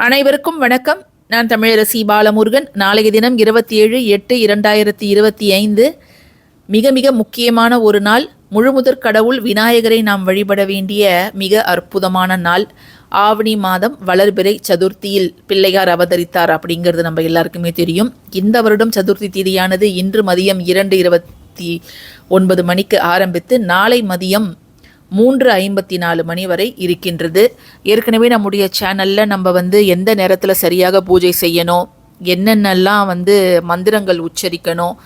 அனைவருக்கும் வணக்கம். நான் தமிழரசி பாலமுருகன். நாளைய தினம் இருபத்தி ஏழு எட்டு இரண்டாயிரத்தி இருபத்தி ஐந்து. மிக மிக முக்கியமான ஒரு நாள். முழுமுதற் கடவுள் விநாயகரை நாம் வழிபட வேண்டிய மிக அற்புதமான நாள். ஆவணி மாதம் வளர்பிறை சதுர்த்தியில் பிள்ளையார் அவதரித்தார் அப்படிங்கிறது நம்ம எல்லாருக்குமே தெரியும். இந்த வருடம் சதுர்த்தி தீதியானது இன்று மதியம் இரண்டு இருபத்தி ஒன்பது மணிக்கு ஆரம்பித்து நாளை மதியம் மூன்று ஐம்பத்தி நாலு மணி வரை இருக்கின்றது. ஏற்கனவே நம்முடைய சேனலில் நம்ம வந்து எந்த நேரத்தில் சரியாக பூஜை செய்யணும் என்னென்னலாம் வந்து மந்திரங்கள் உச்சரிக்கணும்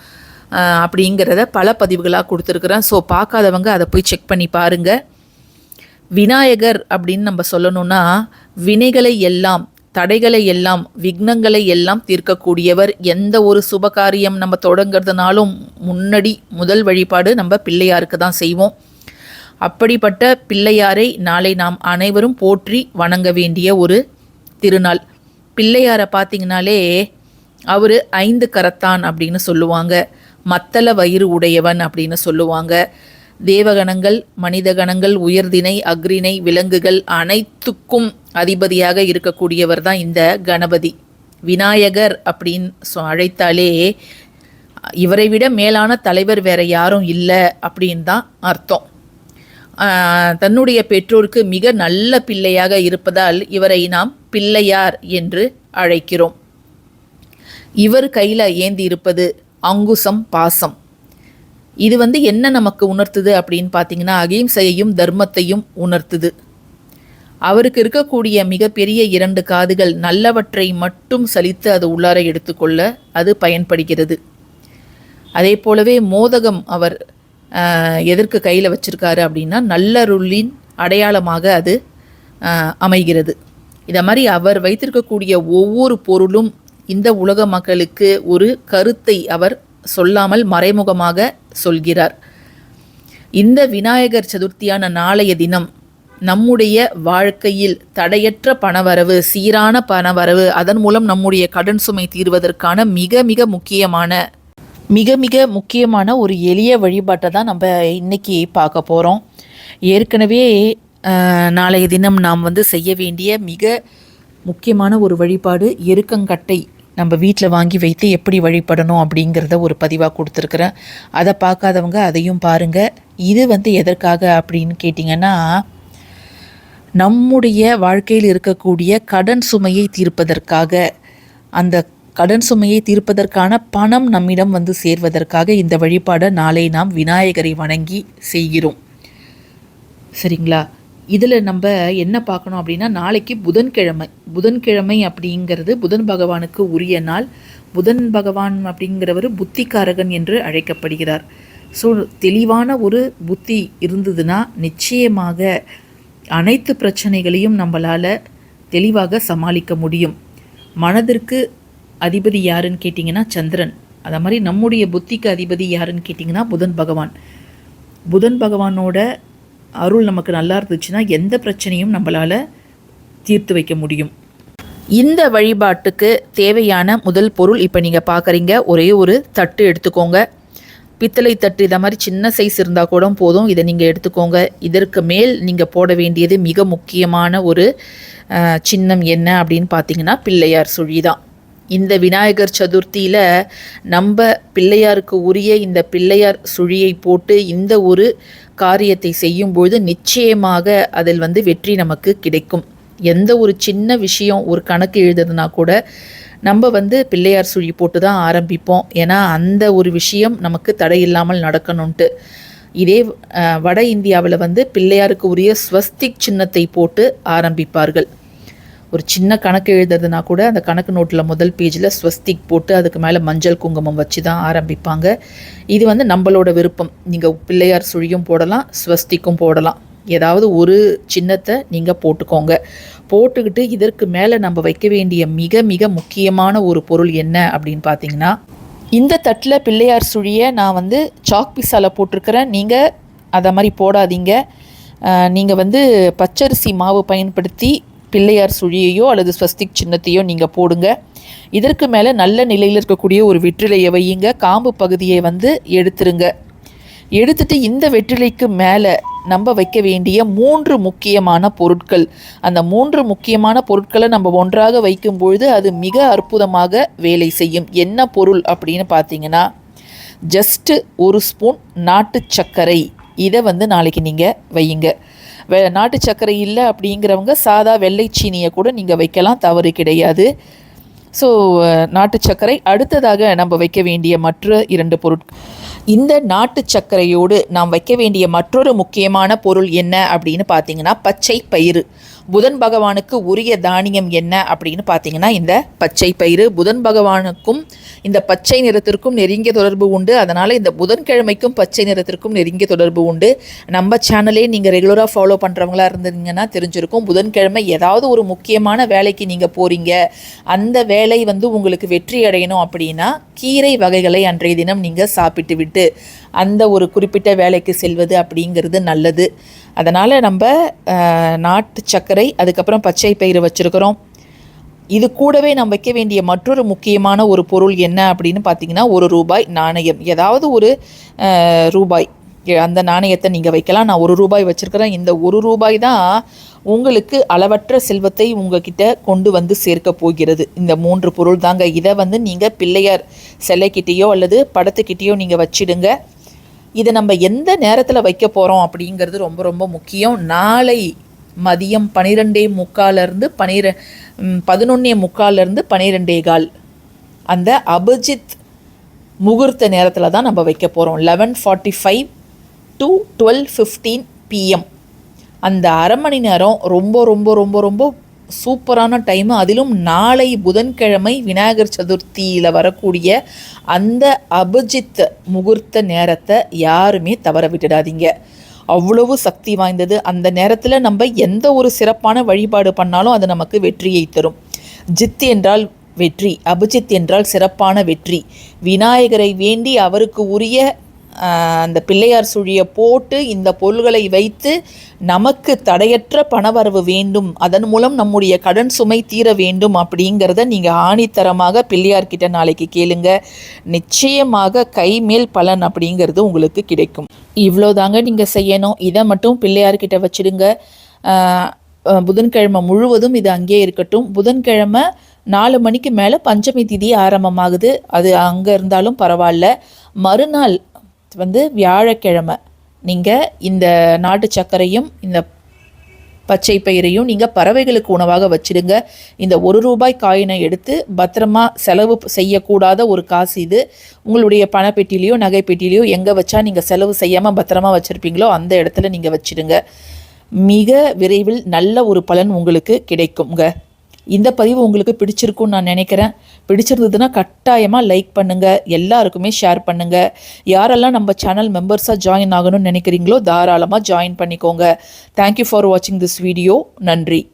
அப்படிங்கிறத பல பதிவுகளாக கொடுத்துருக்குறேன். ஸோ பார்க்காதவங்க அதை போய் செக் பண்ணி பாருங்கள் விநாயகர் அப்படின்னு நம்ம சொல்லணும்னா வினைகளை எல்லாம் தடைகளை எல்லாம் விக்னங்களை எல்லாம் தீர்க்கக்கூடியவர். எந்த ஒரு சுபகாரியம் நம்ம தொடங்குறதுனாலும் முன்னாடி முதல் வழிபாடு நம்ம பிள்ளையாருக்கு தான் செய்வோம். அப்படிப்பட்ட பிள்ளையாரை நாளை நாம் அனைவரும் போற்றி வணங்க வேண்டிய ஒரு திருநாள். பிள்ளையாரை பார்த்தீங்கனாலே அவர் ஐந்து கரத்தான் அப்படின்னு சொல்லுவாங்க. மத்தள வயிறு உடையவன் அப்படின்னு சொல்லுவாங்க. தேவகணங்கள் மனித கணங்கள் உயர்தினை அக்ரிணை விலங்குகள் அனைத்துக்கும் அதிபதியாக இருக்கக்கூடியவர் தான் இந்த கணபதி. விநாயகர் அப்படின்னு சொ- அழைத்தாலே இவரை விட மேலான தலைவர் வேற யாரும் இல்லை அப்படின்னு தான் அர்த்தம். தன்னுடைய பெற்றோருக்கு மிக நல்ல பிள்ளையாக இருப்பதால் இவரை நாம் பிள்ளையார் என்று அழைக்கிறோம். இவர் கையில் ஏந்தி இருப்பது அங்குசம் பாசம். இது வந்து என்ன நமக்கு உணர்த்துது அப்படின்னு பார்த்தீங்கன்னா அகிம்சையையும் தர்மத்தையும் உணர்த்துது. அவருக்கு இருக்கக்கூடிய மிகப்பெரிய இரண்டு காதுகள் நல்லவற்றை மட்டும் சலித்து அது உள்ளார எடுத்துக்கொள்ள அது பயன்படுகிறது. அதே போலவே மோதகம் அவர் எதற்கு கையில் வச்சிருக்காரு அப்படின்னா நல்லருளின் அடையாளமாக அது அமைகிறது. இதை மாதிரி அவர் வைத்திருக்கக்கூடிய ஒவ்வொரு பொருளும் இந்த உலக மக்களுக்கு ஒரு கருத்தை அவர் சொல்லாமல் மறைமுகமாக சொல்கிறார். இந்த விநாயகர் சதுர்த்தியான நாளைய தினம் நம்முடைய வாழ்க்கையில் தடையற்ற பணவரவு சீரான பணவரவு அதன் மூலம் நம்முடைய கடன் சுமை தீர்வதற்கான மிக மிக முக்கியமான மிக மிக முக்கியமான ஒரு எளிய வழிபாட்டை தான் நம்ம இன்னைக்கு பார்க்க போகிறோம் ஏற்கனவே நாளைய தினம் நாம் வந்து செய்ய வேண்டிய மிக முக்கியமான ஒரு வழிபாடு எருக்கங்கட்டை நம்ம வீட்டில் வாங்கி வைத்து எப்படி வழிபடணும் அப்படிங்கிறத ஒரு பதிவாக கொடுத்துருக்குறேன். அதை பார்க்காதவங்க அதையும் பாருங்கள் இது வந்து எதற்காக அப்படின்னு கேட்டிங்கன்னா நம்முடைய வாழ்க்கையில் இருக்கக்கூடிய கடன் சுமையை தீர்ப்பதற்காக அந்த கடன் சுமையை தீர்ப்பதற்கான பணம் நம்மிடம் வந்து சேர்வதற்காக இந்த வழிபாடை நாளை நாம் விநாயகரை வணங்கி செய்கிறோம். சரிங்களா? இதில் நம்ம என்ன பார்க்கணும் அப்படின்னா நாளைக்கு புதன்கிழமை. புதன்கிழமை அப்படிங்கிறது புதன் பகவானுக்கு உரிய நாள். புதன் பகவான் அப்படிங்கிறவர் புத்திகாரகன் என்று அழைக்கப்படுகிறார். ஸோ தெளிவான ஒரு புத்தி இருந்ததுன்னா நிச்சயமாக அனைத்து பிரச்சனைகளையும் நம்மளால் தெளிவாக சமாளிக்க முடியும். மனதிற்கு அதிபதி யாருன்னு கேட்டிங்கன்னா சந்திரன். அதே மாதிரி நம்முடைய புத்திக்கு அதிபதி யாருன்னு கேட்டிங்கன்னா புதன் பகவான். புதன் பகவானோட அருள் நமக்கு நல்லா இருந்துச்சுன்னா எந்த பிரச்சனையும் நம்மளால் தீர்த்து வைக்க முடியும். இந்த வழிபாட்டுக்கு தேவையான முதல் பொருள் இப்போ நீங்கள் பார்க்குறீங்க ஒரே ஒரு தட்டு எடுத்துக்கோங்க. பித்தளை தட்டு இதை மாதிரி சின்ன சைஸ் இருந்தால் கூட போதும். இதை நீங்கள் எடுத்துக்கோங்க. இதற்கு மேல் நீங்கள் போட வேண்டியது மிக முக்கியமான ஒரு சின்னம் என்ன அப்படின்னு பார்த்தீங்கன்னா பிள்ளையார் சுழி தான். இந்த விநாயகர் சதுர்த்தியில் நம்ம பிள்ளையாருக்கு உரிய இந்த பிள்ளையார் சுழியை போட்டு இந்த ஒரு காரியத்தை செய்யும்பொழுது நிச்சயமாக அதில் வந்து வெற்றி நமக்கு கிடைக்கும். எந்த ஒரு சின்ன விஷயம் ஒரு கணக்கு எழுதுறதுனா கூட நம்ம வந்து பிள்ளையார் சுழி போட்டு தான் ஆரம்பிப்போம். ஏன்னா அந்த ஒரு விஷயம் நமக்கு தடையில்லாமல் நடக்கணும்ன்ட்டு இதே வட இந்தியாவில் வந்து பிள்ளையாருக்கு உரிய ஸ்வஸ்திக் சின்னத்தை போட்டு ஆரம்பிப்பார்கள். ஒரு சின்ன கணக்கு எழுதுறதுனா கூட அந்த கணக்கு நோட்டில் முதல் பேஜில் ஸ்வஸ்திக் போட்டு அதுக்கு மேலே மஞ்சள் குங்குமம் வச்சு தான் ஆரம்பிப்பாங்க. இது வந்து நம்மளோட விருப்பம். நீங்கள் பிள்ளையார் சுழியும் போடலாம் ஸ்வஸ்திக்கும் போடலாம். ஏதாவது ஒரு சின்னத்தை நீங்கள் போட்டுக்கோங்க. போட்டுக்கிட்டு இதற்கு மேலே நம்ம வைக்க வேண்டிய மிக மிக முக்கியமான ஒரு பொருள் என்ன அப்படின்னு பார்த்தீங்கன்னா இந்த தட்டில் பிள்ளையார் சுழியை நான் வந்து சாக் பீஸால் போட்டிருக்கிறேன். நீங்கள் அதை மாதிரி போடாதீங்க. நீங்கள் வந்து பச்சரிசி மாவு பயன்படுத்தி பிள்ளையார் சுழியையோ அல்லது ஸ்வஸ்திக் சின்னத்தையோ நீங்கள் போடுங்க. இதற்கு மேலே நல்ல நிலையில் இருக்கக்கூடிய ஒரு வெற்றிலையை வையுங்க. காம்பு பகுதியை வந்து எடுத்துருங்க. எடுத்துட்டு இந்த வெற்றிலைக்கு மேலே நம்ம வைக்க வேண்டிய மூன்று முக்கியமான பொருட்கள். அந்த மூன்று முக்கியமான பொருட்களை நம்ம ஒன்றாக வைக்கும் பொழுது அது மிக அற்புதமாக வேலை செய்யும். என்ன பொருள் அப்படின்னு பார்த்தீங்கன்னா ஜஸ்ட்டு ஒரு ஸ்பூன் நாட்டு சர்க்கரை. இதை வந்து நாளைக்கு நீங்கள் வையுங்க. வெ நாட்டு சர்க்கரை இல்லை அப்படிங்கிறவங்க சாதா வெள்ளை சீனியை கூட நீங்கள் வைக்கலாம் தவறு கிடையாது. ஸோ நாட்டு சர்க்கரை அடுத்ததாக நம்ம வைக்க வேண்டிய மற்ற இரண்டு பொருட்கள் இந்த நாட்டு சர்க்கரையோடு நாம் வைக்க வேண்டிய மற்றொரு முக்கியமான பொருள் என்ன அப்படின்னு பார்த்தீங்கன்னா பச்சை பயிறு. புதன் பகவானுக்கு உரிய தானியம் என்ன அப்படின்னு பார்த்தீங்கன்னா இந்த பச்சை பயிறு புதன் பகவானுக்கும் இந்த பச்சை நிறத்திற்கும் நெருங்கிய தொடர்பு உண்டு. அதனால் இந்த புதன்கிழமைக்கும் பச்சை நிறத்திற்கும் நெருங்கிய தொடர்பு உண்டு. நம்ம சேனலே நீங்கள் ரெகுலராக ஃபாலோ பண்ணுறவங்களா இருந்தீங்கன்னா தெரிஞ்சிருக்கும் புதன்கிழமை ஏதாவது ஒரு முக்கியமான வேலைக்கு நீங்கள் போகிறீங்க அந்த வேலை வந்து உங்களுக்கு வெற்றி அடையணும் அப்படின்னா கீரை வகைகளை அன்றைய தினம் நீங்கள் சாப்பிட்டு விட்டு அந்த ஒரு குறிப்பிட்ட வேலைக்கு செல்வது அப்படிங்கிறது நல்லது. அதனால் நம்ம நாட்டு சர்க்கரை அதுக்கப்புறம் பச்சை பயிறு வச்சுருக்கிறோம். இது கூடவே நம்ம வைக்க வேண்டிய மற்றொரு முக்கியமான ஒரு பொருள் என்ன அப்படின்னு பார்த்தீங்கன்னா ஒரு ரூபாய் நாணயம். ஏதாவது ஒரு ரூபாய். அந்த நாணயத்தை நீங்கள் வைக்கலாம். நான் ஒரு ரூபாய் வச்சுருக்கிறேன். இந்த ஒரு ரூபாய் தான் உங்களுக்கு அளவற்ற செல்வத்தை உங்ககிட்ட கொண்டு வந்து சேர்க்க போகிறது. இந்த மூன்று பொருள் தாங்க. இதை வந்து நீங்கள் பிள்ளையார் சிலைக்கிட்டேயோ அல்லது படத்துக்கிட்டேயோ நீங்கள் வச்சிடுங்க. இதை நம்ம எந்த நேரத்தில் வைக்க போகிறோம் அப்படிங்கிறது ரொம்ப ரொம்ப முக்கியம். நாளை மதியம் பனிரெண்டே முக்காலேருந்து பனிர பதினொன்னே முக்காலேருந்து பனிரெண்டே கால். அந்த அபிஜித் முகூர்த்த நேரத்தில் தான் நம்ம வைக்க போகிறோம் eleven forty five to twelve fifteen PM அந்த அரை மணி நேரம் ரொம்ப ரொம்ப ரொம்ப ரொம்ப சூப்பரான டைமு அதிலும் நாளை புதன்கிழமை விநாயகர் சதுர்த்தியில் வரக்கூடிய அந்த அபிஜித் முகூர்த்த நேரத்தை யாருமே தவற விட்டுடாதீங்க. அவ்வளவு சக்தி வாய்ந்தது. அந்த நேரத்தில் நம்ம எந்த ஒரு சிறப்பான வழிபாடு பண்ணாலும் அது நமக்கு வெற்றியை தரும். ஜித் என்றால் வெற்றி அபிஜித் என்றால் சிறப்பான வெற்றி. விநாயகரை வேண்டி அவருக்கு உரிய அந்த பிள்ளையார் சுழியை போட்டு இந்த பொருள்களை வைத்து நமக்கு தடையற்ற பணவரவு வேண்டும். அதன் மூலம் நம்முடைய கடன் சுமை தீர வேண்டும் அப்படிங்கிறத நீங்கள் ஆணித்தரமாக பிள்ளையார்கிட்ட நாளைக்கு கேளுங்க. நிச்சயமாக கைமேல் பலன் அப்படிங்கிறது உங்களுக்கு கிடைக்கும். இவ்வளோதாங்க நீங்கள் செய்யணும். இதை மட்டும் பிள்ளையார்கிட்ட வச்சுடுங்க. புதன்கிழமை முழுவதும் இது அங்கேயே இருக்கட்டும். புதன்கிழமை நாலு மணிக்கு மேலே பஞ்சமி திதி ஆரம்பமாகுது. அது அங்கே இருந்தாலும் பரவாயில்ல. மறுநாள் வந்து வியாழக்கிழமை. நீங்கள் இந்த நாட்டு சர்க்கரையும் இந்த பச்சை பயிரையும் நீங்கள் பறவைகளுக்கு உணவாக வச்சிடுங்க. இந்த ஒரு ரூபாய் காயினை எடுத்து பத்திரமா செலவு செய்யக்கூடாத ஒரு காசு இது. உங்களுடைய பணப்பெட்டிலையோ நகைப்பெட்டிலையோ எங்கே வச்சா நீங்கள் செலவு செய்யாமல் பத்திரமா வச்சுருப்பீங்களோ அந்த இடத்துல நீங்கள் வச்சிடுங்க. மிக விரைவில் நல்ல ஒரு பலன் உங்களுக்கு கிடைக்குங்க இந்த பதிவு உங்களுக்கு பிடிச்சிருக்கும்னு நான் நினைக்கிறேன். பிடிச்சிருந்ததுன்னா கட்டாயமாக லைக் பண்ணுங்கள் எல்லாருக்குமே ஷேர் பண்ணுங்கள் யாரெல்லாம் நம்ம சேனல் மெம்பர்ஸாக ஜாயின் ஆகணும்னு நினைக்கிறீங்களோ தாராளமாக ஜாயின் பண்ணிக்கோங்க. தேங்க்யூ ஃபார் வாட்சிங் திஸ் வீடியோ நன்றி.